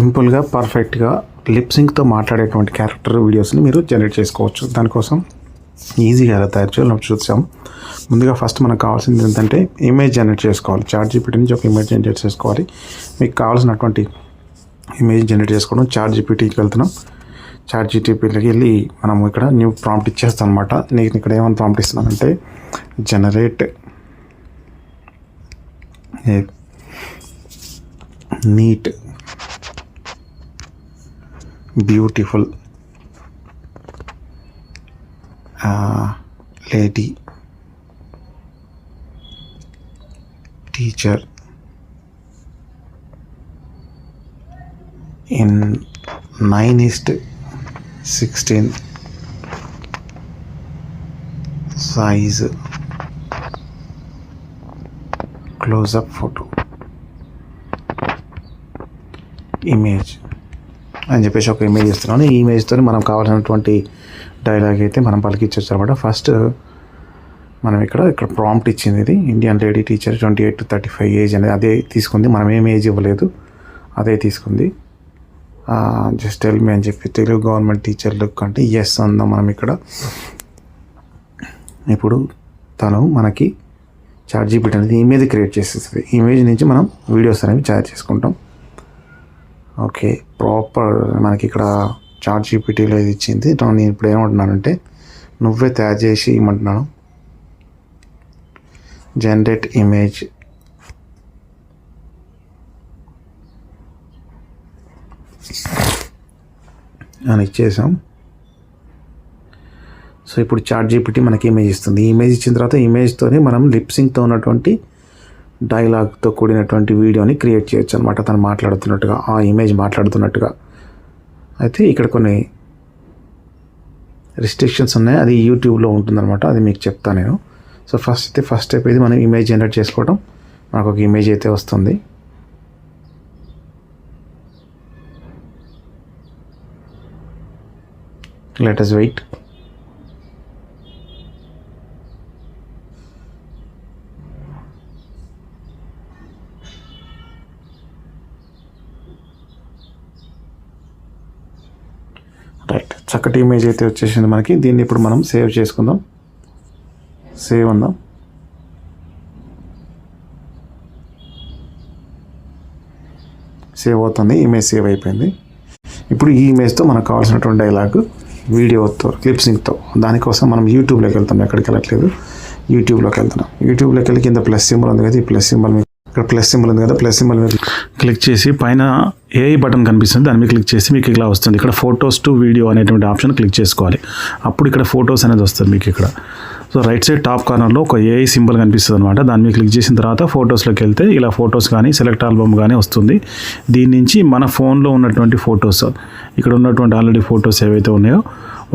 సింపుల్గా పర్ఫెక్ట్గా లిప్సింగ్తో మాట్లాడేటువంటి క్యారెక్టర్ వీడియోస్ని మీరు జనరేట్ చేసుకోవచ్చు. దానికోసం ఈజీగా ఎలా తయారు చేయాలో చూసాం ముందుగా ఫస్ట్ మనకు కావాల్సింది ఏంటంటే ఇమేజ్ జనరేట్ చేసుకోవాలి. చార్ట్ జీపీటీ నుంచి ఒక ఇమేజ్ జనరేట్ చేసుకోవాలి. మీకు కావాల్సినటువంటి ఇమేజ్ జనరేట్ చేసుకోవడం చార్ట్ జీపీటీకి వెళ్తున్నాం. చార్ట్ జీటీపీలోకి వెళ్ళి మనం ఇక్కడ న్యూ ప్రాంప్ట్ ఇచ్చేస్తాం అనమాట నేను ఇక్కడ ఏమైనా prompt ఇస్తున్నానంటే generate neat beautiful uh, lady teacher in 9 east 16 size close up photo image. అని చెప్పేసి ఒక ఇమేజ్ ఇస్తున్నాను. ఈ ఇమేజ్తో మనం కావాల్సినటువంటి డైలాగ్ అయితే మనం పలికించవచ్చు అనమాట ఫస్ట్ మనం ఇక్కడ ఇక్కడ ప్రాంప్ట్ ఇచ్చింది ఇది. Indian lady teacher twenty eight to thirty five age అనేది అదే తీసుకుంది. మనం ఏం ఏజ్ ఇవ్వలేదు. అదే తీసుకుంది. జస్ట్ టెల్ మీ అని చెప్పి తెలుగు గవర్నమెంట్ టీచర్ లుక్ అంటే ఎస్ అందాం మనం ఇక్కడ. ఇప్పుడు తను మనకి చార్ట్ జీపీటీ అనేది ఇమేజ్ క్రియేట్ చేసేస్తుంది. ఇమేజ్ నుంచి మనం వీడియోస్ అనేవి తయారు చేసుకుంటాం. ఓకే ప్రాపర్ మనకి ఇక్కడ చార్ట్ జీపీటీలో ఇది ఇచ్చింది. నేను ఇప్పుడు ఏమంటున్నానంటే నువ్వే తయారు చేసి ఇవ్వమంటున్నాను జనరేట్ ఇమేజ్ అని ఇచ్చేసాం. సో ఇప్పుడు చార్ట్ జీపీటీ మనకి ఇమేజ్ ఇస్తుంది. ఇమేజ్ ఇచ్చిన తర్వాత ఇమేజ్తోనే మనం లిప్సింగ్తో ఉన్నటువంటి డైలాగ్తో కూడినటువంటి వీడియోని క్రియేట్ చేయొచ్చు అనమాట తను మాట్లాడుతున్నట్టుగా ఆ ఇమేజ్ మాట్లాడుతున్నట్టుగా. అయితే ఇక్కడ కొన్ని రిస్ట్రిక్షన్స్ ఉన్నాయి. అది యూట్యూబ్లో ఉంటుందన్నమాట. అది మీకు చెప్తాను నేను. సో ఫస్ట్ అయితే ఫస్ట్ స్టెప్ ఇది. మనం ఇమేజ్ జనరేట్ చేసుకోవడం మనకు ఒక ఇమేజ్ అయితే వస్తుంది. లెట్ అస్ వెయిట్ రైట్ చక్కటి ఇమేజ్ అయితే వచ్చేసింది మనకి. దీన్ని ఇప్పుడు మనం సేవ్ చేసుకుందాం. సేవ్ అందాం సేవ్ అవుతుంది. ఇమేజ్ సేవ్ అయిపోయింది. ఇప్పుడు ఈ ఇమేజ్తో మనకు కావాల్సినటువంటి డైలాగ్ వీడియోతో క్లిప్సింగ్తో దానికోసం మనం యూట్యూబ్లోకి వెళ్తాం. ఎక్కడికి వెళ్ళట్లేదు. యూట్యూబ్లోకి వెళ్తున్నాం. యూట్యూబ్లోకి వెళ్ళి కింద ప్లస్ సింబల్ ఉంది కదా ఈ ప్లస్ సింబల్ మీకు ఇక్కడ ప్లస్ సింబల్ ఉంది కదా ప్లస్ సింబల్ మీద క్లిక్ చేసి పైన ఏఐ బటన్ కనిపిస్తుంది. దాని మీద క్లిక్ చేసి మీకు ఇలా వస్తుంది. ఇక్కడ ఫొటోస్ టు వీడియో అనేటువంటి ఆప్షన్ క్లిక్ చేసుకోవాలి. అప్పుడు ఇక్కడ ఫొటోస్ అనేది వస్తుంది మీకు ఇక్కడ. సో రైట్ సైడ్ టాప్ కార్నర్లో ఒక ఏఐ సింబల్ కనిపిస్తుంది అనమాట దాని మీద క్లిక్ చేసిన తర్వాత ఫొటోస్లోకి వెళ్తే ఇలా ఫొటోస్ కానీ సెలెక్ట్ ఆల్బమ్ కానీ వస్తుంది. దీని నుంచి మన ఫోన్లో ఉన్నటువంటి ఫొటోస్ ఇక్కడ ఉన్నటువంటి ఆల్రెడీ ఫొటోస్ ఏవైతే ఉన్నాయో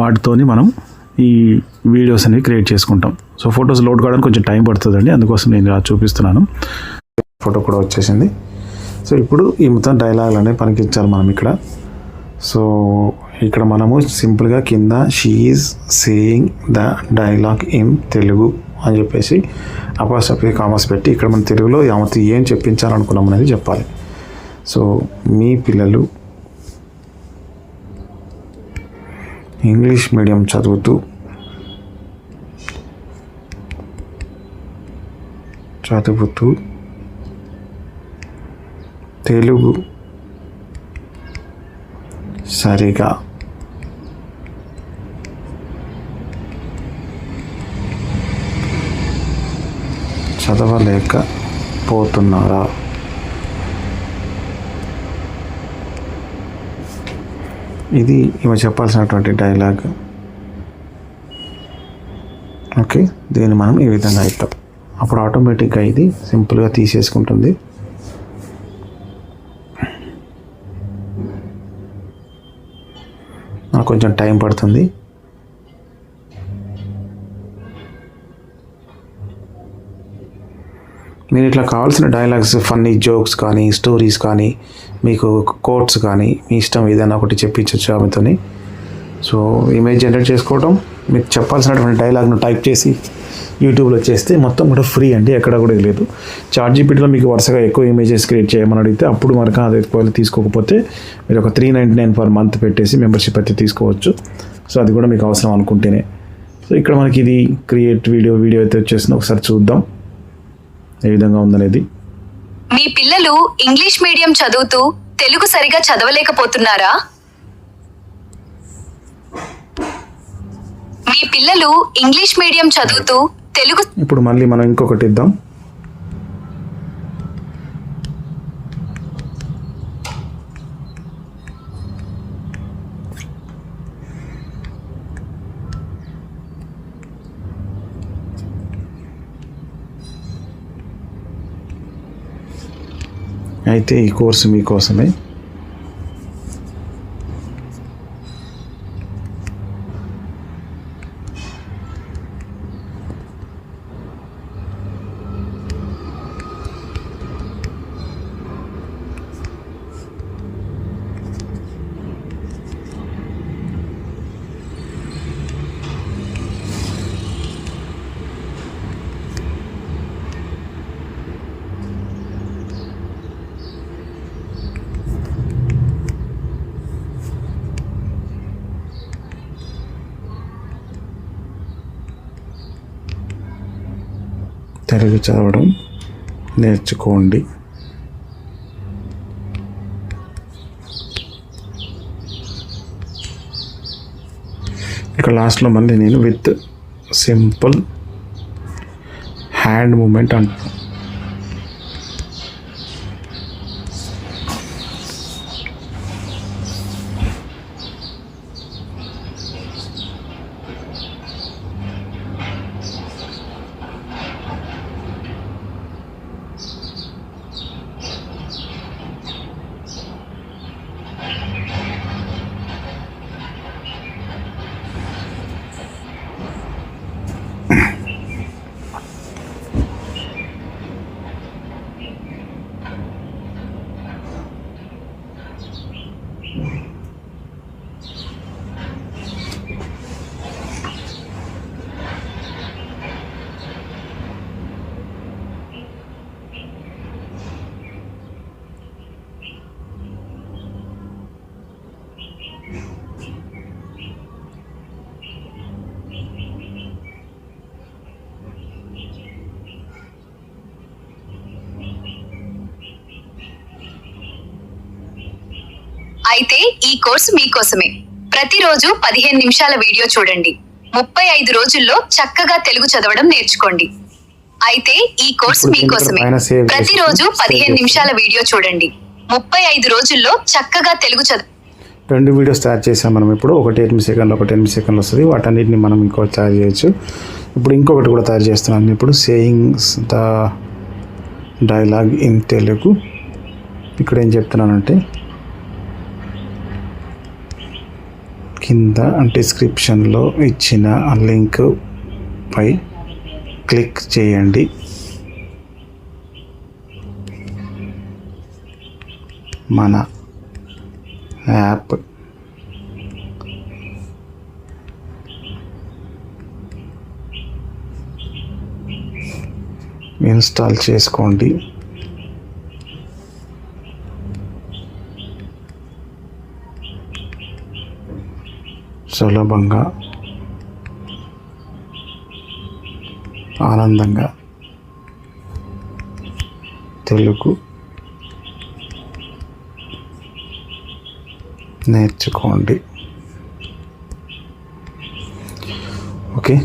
వాటితోని మనం ఈ వీడియోస్ అనేవి క్రియేట్ చేసుకుంటాం. సో ఫొటోస్ లోడ్ కావడానికి కొంచెం టైం పడుతుందండి. అందుకోసం నేను ఇలా చూపిస్తున్నాను. ఫోటో కూడా వచ్చేసింది. సో ఇప్పుడు ఈ మొత్తం డైలాగులు అనేవి పనికించాలి మనం ఇక్కడ. సో ఇక్కడ మనము సింపుల్గా కింద she's saying the dialogue in Telugu అని చెప్పేసి అపాసపి కామర్స్ పెట్టి ఇక్కడ మన తెలుగులో ఆమెతో ఏం చెప్పించాలనుకున్నాం అనేది చెప్పాలి. సో మీ పిల్లలు ఇంగ్లీష్ మీడియం చదువుతూ చదువుతూ తెలుగు సరిగా చదవలేకపోతున్నారా? ఇది ఈమె చెప్పాల్సినటువంటి డైలాగ్. ఓకే దీన్ని మనం ఈ విధంగా అవుతాం అప్పుడు ఆటోమేటిక్గా ఇది సింపుల్గా తీసేసుకుంటుంది. మనకు కొంచెం టైం పడుతుంది. మీరు ఇట్లా కావాల్సిన డైలాగ్స్ ఫన్నీ జోక్స్ కానీ స్టోరీస్ కానీ మీకు కోట్స్ కానీ మీ ఇష్టం ఏదైనా ఒకటి చెప్పించవచ్చు ఆమెతోని. సో ఇమేజ్ జనరేట్ చేసుకోవటం మీకు చెప్పాల్సినటువంటి డైలాగ్ను టైప్ చేసి యూట్యూబ్లో చేస్తే మొత్తం కూడా ఫ్రీ అండి ఎక్కడ కూడా లేదు. చార్ట్ జీపీటీలో మీకు వరుసగా ఎక్కువ ఇమేజెస్ క్రియేట్ చేయమని అడిగితే అప్పుడు మనకు అది ఎక్కువ తీసుకోకపోతే మీరు ఒక three ninety nine per month పెట్టేసి మెంబర్షిప్ అయితే తీసుకోవచ్చు. సో అది కూడా మీకు అవసరం అనుకుంటేనే. సో ఇక్కడ మనకి ఇది క్రియేట్ వీడియో వీడియో అయితే వచ్చేసింది. ఒకసారి చూద్దాం. ఏ విధంగా ఉందనేది. మీ పిల్లలు ఇంగ్లీష్ మీడియం చదువుతూ తెలుగు సరిగా చదవలేకపోతున్నారా? పిల్లలు ఇంగ్లీష్ మీడియం చదువుతూ తెలుగు ఇప్పుడు మళ్ళీ మనం ఇంకొకటి ఇద్దాం. అయితే ఈ కోర్సు మీకోసమే. తెలుగు చదవడం నేర్చుకోండి. ఇక లాస్ట్లో మళ్ళీ నేను విత్ సింపుల్ హ్యాండ్ మూమెంట్ అంటాను అయితే ఈ కోర్సు మీకోసమే. ప్రతిరోజు పదిహేను నిమిషాల వీడియో చూడండి. ముప్పై ఐదు రోజుల్లో చక్కగా తెలుగు చదవడం నేర్చుకోండి. అయితే ఈ కోర్సు మీకోసమే. ప్రతిరోజు పదిహేను నిమిషాల వీడియో చూడండి. ముప్పై ఐదు రోజుల్లో చక్కగా తెలుగు చదవ రెండు వీడియోస్ తయారు చేసాం మనం ఇప్పుడు. ఒకటి ఎనిమిది సెకండ్లు ఒకటి ఎనిమిది సెకండ్లు వస్తుంది. వాటన్నిటిని మనం ఇంకో తయారు చేయొచ్చు. ఇప్పుడు ఇంకొకటి కూడా తయారు చేస్తున్నాను. ఇప్పుడు sayings the dialogue in Telugu ఇక్కడ ఏం చెప్తున్నానంటే కింద డిస్క్రిప్షన్లో ఇచ్చిన లింక్ పై క్లిక్ చేయండి. మన యాప్ ఇన్స్టాల్ చేసుకోండి. సులభంగా ఆనందంగా తెలుగు నేర్చుకోండి. ఓకే?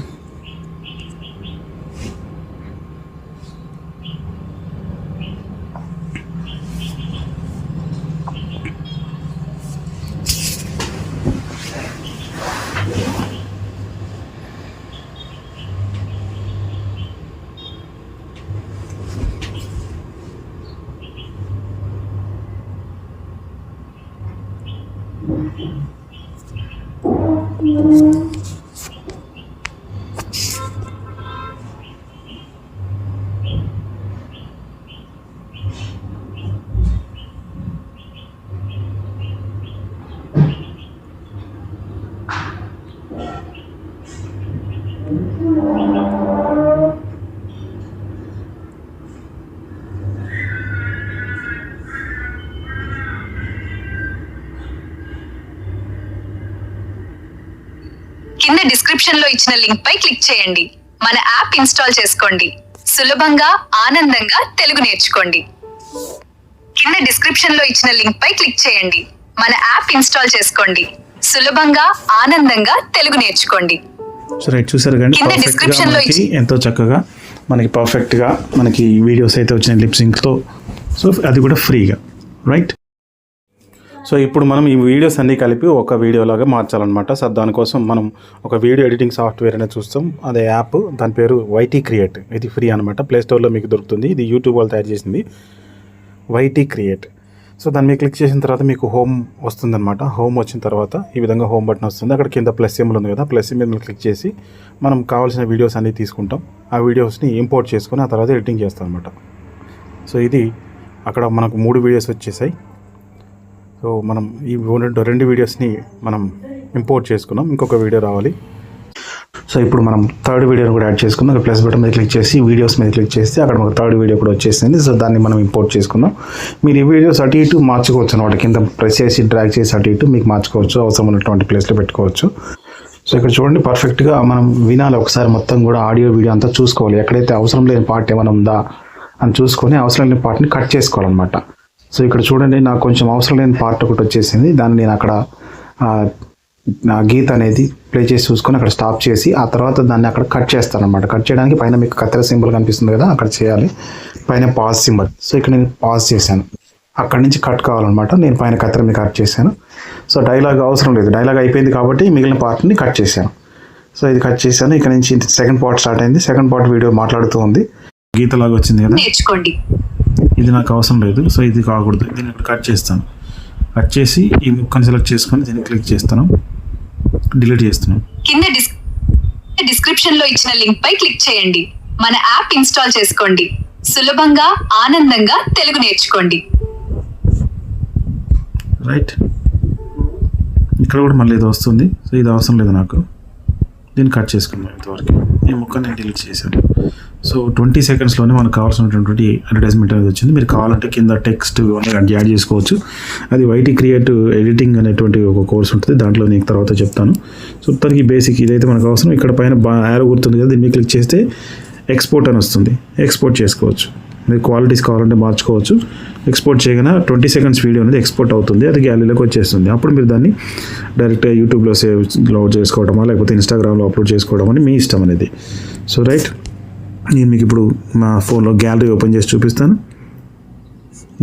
డిస్క్రిప్షన్లో ఇచ్చిన లింక్ పై క్లిక్ చేయండి. మన యాప్ ఇన్స్టాల్ చేసుకోండి. సులభంగా ఆనందంగా తెలుగు నేర్చుకోండి. కింద డిస్క్రిప్షన్లో ఇచ్చిన లింక్ పై క్లిక్ చేయండి. మన యాప్ ఇన్స్టాల్ చేసుకోండి. సులభంగా ఆనందంగా తెలుగు నేర్చుకోండి. సో రైట్ చూసారు కానీ description లో ఎంతో చక్కగా మనకి పర్ఫెక్ట్గా మనకి వీడియోస్ అయితే వచ్చినాయి లిప్ సింక్తో సో అది కూడా ఫ్రీగా రైట్ సో ఇప్పుడు మనం ఈ వీడియోస్ అన్నీ కలిపి ఒక వీడియోలాగా మార్చాలన్నమాట. సో దానికోసం మనం ఒక వీడియో ఎడిటింగ్ సాఫ్ట్వేర్ అనేది చూస్తాం. అదే యాప్ దాని పేరు వైటీ క్రియేట్ ఇది ఫ్రీ అనమాట ప్లే స్టోర్లో మీకు దొరుకుతుంది. ఇది యూట్యూబ్ వాళ్ళు తయారు చేసింది వైటీ క్రియేట్ సో దాన్ని మీరు క్లిక్ చేసిన తర్వాత మీకు హోమ్ వస్తుందన్నమాట. హోమ్ వచ్చిన తర్వాత ఈ విధంగా హోమ్ బటన్ వస్తుంది. అక్కడ కింద ప్లస్ సింబల్ ఉంది కదా. ప్లస్ సింబల్ మీద క్లిక్ చేసి మనం కావాల్సిన వీడియోస్ అన్నీ తీసుకుంటాం. ఆ వీడియోస్ని ఇంపోర్ట్ చేసుకొని ఆ తర్వాత ఎడిటింగ్ చేస్తాం అనమాట సో ఇది అక్కడ మనకు మూడు వీడియోస్ వచ్చేసాయి. సో మనం ఈ రెండు రెండు వీడియోస్ని మనం ఇంపోర్ట్ చేసుకున్నాం. ఇంకొక వీడియో రావాలి. సో ఇప్పుడు మనం థర్డ్ వీడియోని కూడా యాడ్ చేసుకున్నాం ప్లస్ బటన్ మీద క్లిక్ చేసి వీడియోస్ మీద క్లిక్ చేస్తే అక్కడ ఒక థర్డ్ వీడియో కూడా వచ్చేసింది. సో దాన్ని మనం ఇంపోర్ట్ చేసుకున్నాం మీరు ఈ వీడియోస్ అటు ఇటు మార్చుకోవచ్చు అనమాట కింద ప్రెస్ చేసి డ్రాగ్ చేసి అటు ఇటు మీకు మార్చుకోవచ్చు. అవసరం ఉన్నటువంటి ప్లేస్లో పెట్టుకోవచ్చు. సో ఇక్కడ చూడండి పర్ఫెక్ట్గా మనం వినాలి. ఒకసారి మొత్తం కూడా ఆడియో వీడియో అంతా చూసుకోవాలి. ఎక్కడైతే అవసరం లేని పార్ట్ ఏమైనా ఉందా అని చూసుకొని అవసరం లేని పార్ట్ని కట్ చేసుకోవాలన్నమాట. సో ఇక్కడ చూడండి నాకు కొంచెం అవసరం లేని పార్ట్ ఒకటి వచ్చేసింది. దాన్ని నేను అక్కడ నా గీత అనేది ప్లే చేసి చూసుకొని అక్కడ స్టాప్ చేసి ఆ తర్వాత దాన్ని అక్కడ కట్ చేస్తాను అనమాట కట్ చేయడానికి పైన మీకు కత్తెర సింబల్ కనిపిస్తుంది కదా అక్కడ చేయాలి. పైన పాజ్ సింబల్. సో ఇక్కడ నేను పాజ్ చేశాను. అక్కడి నుంచి కట్ కావాలన్నమాట. నేను పైన కత్తెర మీకు కట్ చేశాను. సో డైలాగ్ అవసరం లేదు. డైలాగ్ అయిపోయింది కాబట్టి మిగిలిన పార్ట్ని కట్ చేశాను. సో ఇది కట్ చేశాను. ఇక్కడ నుంచి సెకండ్ పార్ట్ స్టార్ట్ అయింది. సెకండ్ పార్ట్ వీడియో మాట్లాడుతూ ఉంది. గీతలాగా వచ్చింది కదా? నేర్చుకోండి. ఇది నాకు అవసరం లేదు. సో ఇది కాకూడదు. దీన్ని ఇప్పుడు కట్ చేస్తాను. కట్ చేసి ఈ ముక్కని సెలెక్ట్ చేసుకొని దీన్ని క్లిక్ చేస్తాను. డిలీట్ చేస్తున్నాను. కింద డిస్ డిస్క్రిప్షన్లో ఇచ్చిన లింక్ పై క్లిక్ చేయండి. మన యాప్ ఇన్స్టాల్ చేసుకోండి. సులభంగా ఆనందంగా తెలుగు నేర్చుకోండి. రైట్ ఇక్కడ కూడా మళ్ళీ ఇది వస్తుంది. సో ఇది అవసరం లేదు నాకు. దీన్ని కట్ చేసుకున్నాను ఇంతవరకు. ఈ ముక్కను నేను డిలీట్ చేశాను. సో ట్వంటీ సెకండ్స్లోనే మనకు కావాల్సినటువంటి అడ్వర్టైజ్మెంట్ అనేది వచ్చింది. మీరు కావాలంటే కింద టెక్స్ట్ అన్నీ యాడ్ చేసుకోవచ్చు. అది వైటీ క్రియేట్ ఎడిటింగ్ అనేటువంటి ఒక కోర్స్ ఉంటుంది. దాంట్లో నీకు తర్వాత చెప్తాను. సో దానికి బేసిక్ ఇదైతే మనకు అవసరం. ఇక్కడ పైన యారో గుర్తుంది కదా దీన్ని క్లిక్ చేస్తే ఎక్స్పోర్ట్ అని వస్తుంది. ఎక్స్పోర్ట్ చేసుకోవచ్చు. మీరు క్వాలిటీస్ కావాలంటే మార్చుకోవచ్చు. ఎక్స్పోర్ట్ చేయగానే ట్వంటీ సెకండ్స్ వీడియో అనేది ఎక్స్పోర్ట్ అవుతుంది. అది గ్యాలరీలోకి వచ్చేస్తుంది. అప్పుడు మీరు దాన్ని డైరెక్ట్గా యూట్యూబ్లో సేవ్ లోడ్ చేసుకోవడమా లేకపోతే ఇన్స్టాగ్రామ్లో అప్లోడ్ చేసుకోవడం అని మీ ఇష్టం అనేది. సో రైట్ నేను మీకు ఇప్పుడు మా ఫోన్లో గ్యాలరీ ఓపెన్ చేసి చూపిస్తాను.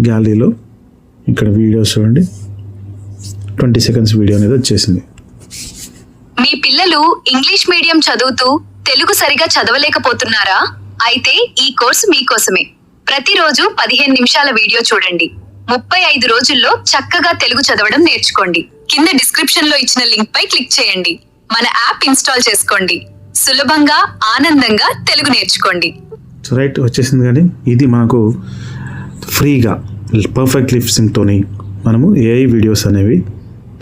గ్యాలరీలో ఇక్కడ వీడియోస్ చూడండి. ట్వంటీ సెకండ్స్ వీడియో అనేది వచ్చేసింది. మీ పిల్లలు ఇంగ్లీష్ మీడియం చదువుతూ తెలుగు సరిగా చదవలేకపోతున్నారా? అయితే ఈ కోర్సు మీకోసమే. ప్రతిరోజు పదిహేను నిమిషాల వీడియో చూడండి. ముప్పై ఐదు రోజుల్లో చక్కగా తెలుగు చదవడం నేర్చుకోండి. కింద డిస్క్రిప్షన్లో ఇచ్చిన లింక్ పై క్లిక్ చేయండి. మన యాప్ ఇన్స్టాల్ చేసుకోండి. సులభంగా ఆనందంగా తెలుగు నేర్చుకోండి. రైట్ వచ్చేసింది కానీ ఇది మనకు ఫ్రీగా పర్ఫెక్ట్ లిప్సింగ్తోని మనము ఏఐ వీడియోస్ అనేవి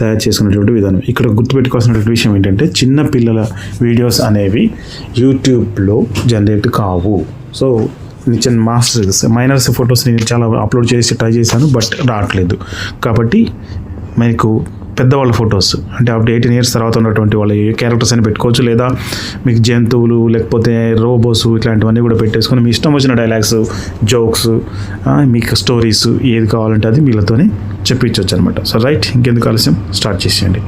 తయారు చేసుకునేటువంటి విధానం. ఇక్కడ గుర్తుపెట్టుకోవాల్సినటువంటి విషయం ఏంటంటే చిన్న పిల్లల వీడియోస్ అనేవి యూట్యూబ్లో జనరేట్ కావు. సో చిన్న మాస్టర్స్ మైనర్స్ ఫొటోస్ నేను చాలా అప్లోడ్ చేసి ట్రై చేశాను బట్ రావట్లేదు. కాబట్టి మీకు పెద్దవాళ్ళ ఫొటోస్ అంటే అప్పుడు ఎయిటీన్ ఇయర్స్ తర్వాత ఉన్నటువంటి వాళ్ళ క్యారెక్టర్స్ అని పెట్టుకోవచ్చు లేదా మీకు జంతువులు లేకపోతే రోబోస్ ఇట్లాంటివన్నీ కూడా పెట్టేసుకొని మీ ఇష్టం వచ్చిన డైలాగ్స్ జోక్స్ మీకు స్టోరీస్ ఏది కావాలంటే అది వీళ్ళతోనే చెప్పించవచ్చు అనమాట సో రైట్ ఇంకెందుకు ఆలస్యం? స్టార్ట్ చేసేయండి.